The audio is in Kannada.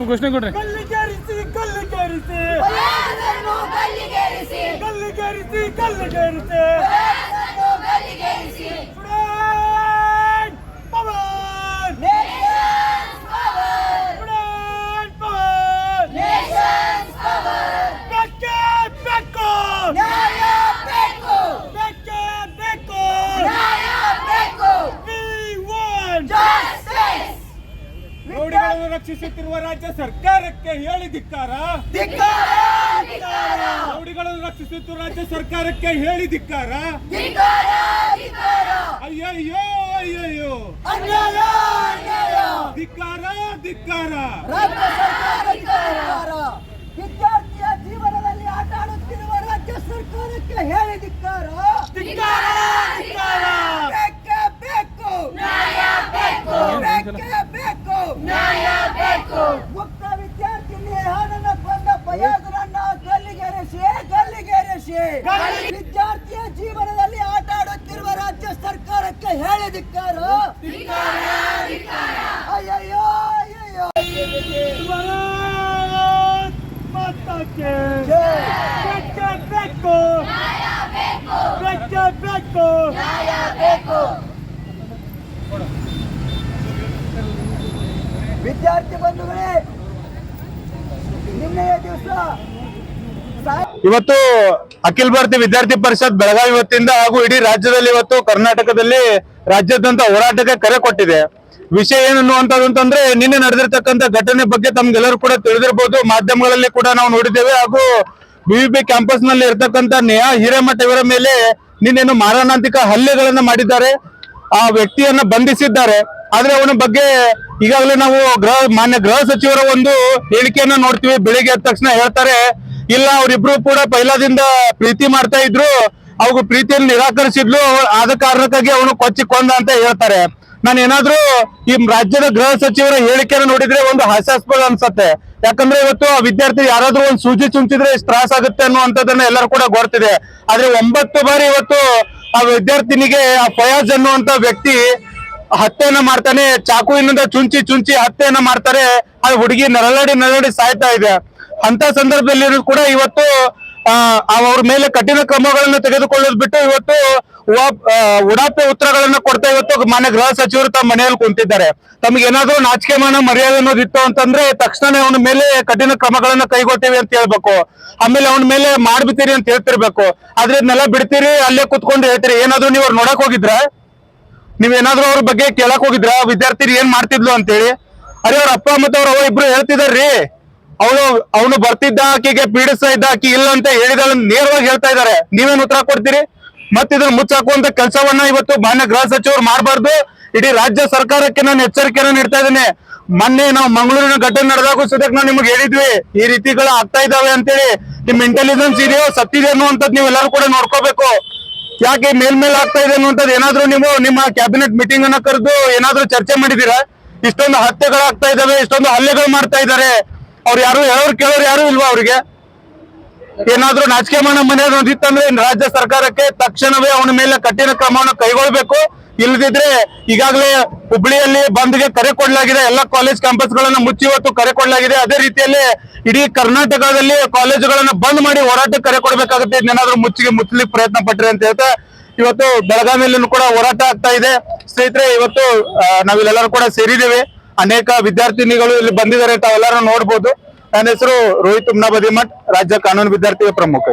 ಘೋಷಣೆ ಕೊಡ್ರಿ. ಕಲ್ಲಿಗೇರಿಸಿ ಕಲ್ಲಿಗೇರಿಸಿ ಗಲ್ಲಿಗೇರಿಸಿ ಕಲ್ಲಿಗೇರಿಸಿ ಕಲ್ಲಿಗೇರಿಸಿ ರಕ್ಷಿಸುತ್ತಿರುವ ರಾಜ್ಯ ಸರ್ಕಾರಕ್ಕೆ ಹೇಳಿ ಧಿಕ್ಕಾರ! ರೌಡಿಗಳನ್ನು ರಕ್ಷಿಸುತ್ತಿರುವ ರಾಜ್ಯ ಸರ್ಕಾರಕ್ಕೆ ಹೇಳಿ ಧಿಕ್ಕಾರ ಧಿಕ್ಕಾರ ಧಿಕ್ಕಾರ ಅಯ್ಯಯ್ಯೋ ಅಯ್ಯಯ್ಯೋ ಅನ್ಯಾಯ ಅನ್ಯಾಯ ಧಿಕ್ಕಾರ ಧಿಕ್ಕಾರ ರಾಜ್ಯ ಸರ್ಕಾರ ಧಿಕ್ಕಾರ ವಿದ್ಯಾರ್ಥಿಯ ಜೀವನದಲ್ಲಿ ಆಟ ಆಡುತ್ತಿರುವ ರಾಜ್ಯ ಸರ್ಕಾರಕ್ಕೆ ಹೇಳಿ ಧಿಕ್ಕಾರ ಧಿಕ್ಕಾರ ಧಿಕ್ಕಾರ ಬೇಕೇ ಬೇಕು ನ್ಯಾಯ ಬೇಕು. ಬೇಕೇ ಬೇಕು ನ್ಯಾಯ ಬೇಕು ಮುಕ್ತ ವಿದ್ಯಾರ್ಥಿ ನೇಹಾನನ್ನ ಕೊಂದ ಬಯಾಸರನ್ನ ಗಲ್ಲಿಗೇರಿಸಿ ಗಲ್ಲಿಗೇರಿಸಿ ವಿದ್ಯಾರ್ಥಿಯ ಜೀವನದಲ್ಲಿ ಆಟ ಆಡುತ್ತಿರುವ ರಾಜ್ಯ ಸರ್ಕಾರಕ್ಕೆ ಹೇಳಿದಿಕ್ಕಾರ ಅಯ್ಯಯ್ಯೋ ಅಯ್ಯಯ್ಯೋ. ಭಾರತ್ ಮಾತಾಕ್ಕೆ. ಬೇಕೇ ಬೇಕು ಬೇಕೇ ಬೇಕು ನ್ಯಾಯ ಬೇಕು ವಿದ್ಯಾರ್ಥಿ ಬಂಧುಗಳೇ ನಿನ್ನೆಯ ದಿವಸ ಇವತ್ತು ಅಖಿಲ ಭಾರತೀಯ ವಿದ್ಯಾರ್ಥಿ ಪರಿಷತ್ ಬೆಳಗಾವಿ ವತಿಯಿಂದ ಹಾಗೂ ಇಡೀ ರಾಜ್ಯದಲ್ಲಿ ಇವತ್ತು ಕರ್ನಾಟಕದಲ್ಲಿ ರಾಜ್ಯಾದ್ಯಂತ ಹೋರಾಟಕ್ಕೆ ಕರೆ ಕೊಟ್ಟಿದೆ. ವಿಷಯ ಏನು ಅಂತಂದ್ರೆ, ನಿನ್ನೆ ನಡೆದಿರ್ತಕ್ಕಂಥ ಘಟನೆ ಬಗ್ಗೆ ತಮ್ಗೆಲ್ಲರೂ ಕೂಡ ತಿಳಿದಿರ್ಬೋದು. ಮಾಧ್ಯಮಗಳಲ್ಲಿ ಕೂಡ ನಾವು ನೋಡಿದ್ದೇವೆ. ಹಾಗೂ ವಿವಿಪಿ ಕ್ಯಾಂಪಸ್ನಲ್ಲಿ ಇರ್ತಕ್ಕಂಥ ನೇಹಾ ಹಿರೇಮಠ ಇವರ ಮೇಲೆ ನಿನ್ನೇನು ಮಾರಣಾಂತಿಕ ಹಲ್ಲೆಗಳನ್ನ ಮಾಡಿದ್ದಾರೆ. ಆ ವ್ಯಕ್ತಿಯನ್ನ ಬಂಧಿಸಿದ್ದಾರೆ. ಆದ್ರೆ ಅವನ ಬಗ್ಗೆ ಈಗಾಗಲೇ ನಾವು ಗೃಹ ಮಾನ್ಯ ಗೃಹ ಸಚಿವರ ಒಂದು ಹೇಳಿಕೆಯನ್ನ ನೋಡ್ತೀವಿ. ಬೆಳಿಗ್ಗೆ ಎದ್ದ ತಕ್ಷಣ ಹೇಳ್ತಾರೆ ಇಲ್ಲ, ಅವರಿಬ್ರು ಕೂಡ ಪೈಲಾದಿಂದ ಪ್ರೀತಿ ಮಾಡ್ತಾ ಇದ್ರು. ಅವ್ರು ಪ್ರೀತಿಯನ್ನು ನಿರಾಕರಿಸಿದ್ಲು. ಆದ ಕಾರಣಕ್ಕಾಗಿ ಅವನು ಕೊಚ್ಚಿ ಕೊಂದ ಅಂತ ಹೇಳ್ತಾರೆ. ನಾನು ಏನಾದ್ರೂ ಈ ರಾಜ್ಯದ ಗೃಹ ಸಚಿವರ ಹೇಳಿಕೆಯನ್ನು ನೋಡಿದ್ರೆ ಒಂದು ಹಾಸ್ಯಾಸ್ಪದ ಅನ್ಸತ್ತೆ. ಯಾಕಂದ್ರೆ ಇವತ್ತು ಆ ವಿದ್ಯಾರ್ಥಿ ಯಾರಾದ್ರೂ ಒಂದು ಸೂಜಿ ಚುಂಚಿದ್ರೆ ಇಷ್ಟು ತ್ರಾಸ ಆಗುತ್ತೆ ಅನ್ನುವಂಥದ್ದನ್ನ ಎಲ್ಲರೂ ಕೂಡ ಗೊತ್ತಿದೆ ಆದ್ರೆ ಒಂಬತ್ತು ಬಾರಿ ಇವತ್ತು ಆ ವಿದ್ಯಾರ್ಥಿನಿಗೆ ಆ ಫಯಾಜ್ ಅನ್ನುವಂತ ವ್ಯಕ್ತಿ ಹತ್ಯೆಯನ್ನ ಮಾಡ್ತಾನೆ. ಚಾಕುವಿನಿಂದ ಚುಂಚಿ ಚುಂಚಿ ಹತ್ಯೆಯನ್ನ ಮಾಡ್ತಾರೆ. ಆ ಹುಡುಗಿ ನರಳಾಡಿ ನರಳಾಡಿ ಸಾಯ್ತಾ ಇದೆ. ಅಂತ ಸಂದರ್ಭದಲ್ಲಿ ಕೂಡ ಇವತ್ತು ಅವ್ರ ಮೇಲೆ ಕಠಿಣ ಕ್ರಮಗಳನ್ನು ತೆಗೆದುಕೊಳ್ಳೋದು ಬಿಟ್ಟು ಇವತ್ತು ಉಡಾಪೆ ಉತ್ತರಗಳನ್ನ ಕೊಡ್ತಾ ಇವತ್ತು ಮಾನ್ಯ ಗೃಹ ಸಚಿವರು ತಮ್ಮ ಮನೆಯಲ್ಲಿ ಕುಂತಿದ್ದಾರೆ. ತಮ್ಗೆ ಏನಾದ್ರೂ ನಾಚಿಕೆ ಮಾನ ಮರ್ಯಾದೆ ಅನ್ನೋದಿತ್ತು ಅಂತಂದ್ರೆ ತಕ್ಷಣ ಅವನ ಮೇಲೆ ಕಠಿಣ ಕ್ರಮಗಳನ್ನ ಕೈಗೊಳ್ತೀವಿ ಅಂತ ಹೇಳ್ಬೇಕು. ಆಮೇಲೆ ಅವನ ಮೇಲೆ ಮಾಡ್ಬಿತೀರಿ ಅಂತ ಹೇಳ್ತಿರ್ಬೇಕು. ಆದ್ರೆ ಇದನ್ನೆಲ್ಲ ಬಿಡ್ತೀರಿ, ಅಲ್ಲೇ ಕುತ್ಕೊಂಡು ಹೇಳ್ತೀರಿ. ಏನಾದ್ರು ನೀವು ಅವ್ರು ನೋಡಕ್ ಹೋಗಿದ್ರ? ನೀವೇನಾದ್ರೂ ಅವ್ರ ಬಗ್ಗೆ ಕೇಳಕ್ ಹೋಗಿದ್ರ? ವಿದ್ಯಾರ್ಥಿ ಏನ್ ಮಾಡ್ತಿದ್ಲು ಅಂತೇಳಿ? ಅರೆ ಅವ್ರ ಅಪ್ಪ ಮತ್ತೆ ಅವ್ರ ಅವ್ವ ಇಬ್ರು ಹೇಳ್ತಿದಾರ್ರಿ. ಅವಳು ಅವನು ಬರ್ತಿದ್ದ ಆಕೆಗೆ ಪೀಡಿಸ್ತಾ ಇದ್ದ ಆಕಿ ಇಲ್ಲ ಅಂತ ಹೇಳಿದ ನೇರವಾಗಿ ಹೇಳ್ತಾ ಇದ್ದಾರೆ. ನೀವೇನು ಉತ್ತರ ಕೊಡ್ತೀರಿ? ಮತ್ತೆ ಇದನ್ನ ಮುಚ್ಚಾಕುವಂತ ಕೆಲಸವನ್ನ ಇವತ್ತು ಮಾನ್ಯ ಗೃಹ ಸಚಿವರು ಮಾಡಬಾರ್ದು. ಇಡೀ ರಾಜ್ಯ ಸರ್ಕಾರಕ್ಕೆ ನಾನು ಎಚ್ಚರಿಕೆಯನ್ನು ನೀಡ್ತಾ ಇದ್ದೇನೆ. ಮೊನ್ನೆ ನಾವು ಮಂಗಳೂರಿನ ಘಟನೆ ನಡೆದಾಗ ಸದ್ಯಕ್ಕೆ ನಾವು ನಿಮ್ಗೆ ಹೇಳಿದ್ವಿ. ಈ ರೀತಿಗಳು ಆಗ್ತಾ ಇದಾವೆ ಅಂತೇಳಿ. ನಿಮ್ ಇಂಟೆಲಿಜೆನ್ಸ್ ಇದೆಯೋ ಸತ್ತಿದೆ ನೀವು ಎಲ್ಲರೂ ಕೂಡ ನೋಡ್ಕೋಬೇಕು. ಯಾಕೆ ಮೇಲ್ಮೇಲ್ ಆಗ್ತಾ ಇದೆ ಅನ್ನುವಂಥದ್ದು ಏನಾದ್ರೂ ನೀವು ನಿಮ್ಮ ಕ್ಯಾಬಿನೆಟ್ ಮೀಟಿಂಗ್ ಅನ್ನ ಕರೆದು ಏನಾದ್ರೂ ಚರ್ಚೆ ಮಾಡಿದೀರಾ ಇಷ್ಟೊಂದು ಹತ್ಯೆಗಳಾಗ್ತಾ ಇದಾವೆ ಇಷ್ಟೊಂದು ಹಲ್ಲೆಗಳು ಮಾಡ್ತಾ ಇದ್ದಾರೆ. ಅವ್ರು ಯಾರು ಹೇಳೋರು ಕೇಳೋರು ಯಾರು ಇಲ್ವಾ ಅವ್ರಿಗೆ? ಏನಾದ್ರೂ ನಾಚಿಕೆ ಮಾಡೋ ಮನೆಯವ್ರು ಇನ್ನು ರಾಜ್ಯ ಸರ್ಕಾರಕ್ಕೆ ತಕ್ಷಣವೇ ಅವನ ಮೇಲೆ ಕಠಿಣ ಕ್ರಮವನ್ನು ಕೈಗೊಳ್ಬೇಕು. ಇಲ್ದಿದ್ರೆ ಈಗಾಗಲೇ ಹುಬ್ಳಿಯಲ್ಲಿ ಬಂದ್ಗೆ ಕರೆ ಕೊಡಲಾಗಿದೆ. ಎಲ್ಲ ಕಾಲೇಜ್ ಕ್ಯಾಂಪಸ್ ಗಳನ್ನ ಮುಚ್ಚಿ ಇವತ್ತು ಕರೆ ಕೊಡಲಾಗಿದೆ. ಅದೇ ರೀತಿಯಲ್ಲಿ ಇಡೀ ಕರ್ನಾಟಕದಲ್ಲಿ ಕಾಲೇಜುಗಳನ್ನ ಬಂದ್ ಮಾಡಿ ಹೋರಾಟಕ್ಕೆ ಕರೆ ಕೊಡಬೇಕಾಗುತ್ತೆ. ಏನಾದ್ರು ಮುಚ್ಚಿಗೆ ಮುಚ್ಚಲಿಕ್ಕೆ ಪ್ರಯತ್ನ ಪಟ್ರಿ ಅಂತ ಹೇಳ್ತಾ ಇವತ್ತು ಬೆಳಗಾವಿಯಲ್ಲೂ ಕೂಡ ಹೋರಾಟ ಆಗ್ತಾ ಇದೆ. ಸ್ನೇಹಿತರೆ, ಇವತ್ತು ನಾವಿಲ್ಲೆಲ್ಲರೂ ಕೂಡ ಸೇರಿದ್ದೇವೆ. ಅನೇಕ ವಿದ್ಯಾರ್ಥಿನಿಗಳು ಇಲ್ಲಿ ಬಂದಿದ್ದಾರೆ. ತಾವೆಲ್ಲರೂ ನೋಡ್ಬೋದು. ನನ್ನ ಹೆಸರು ರೋಹಿತ್ ಉಮ್ನಾಬದಿ ಮಠ್, ರಾಜ್ಯ ಕಾನೂನು ವಿದ್ಯಾರ್ಥಿಯ ಪ್ರಮುಖ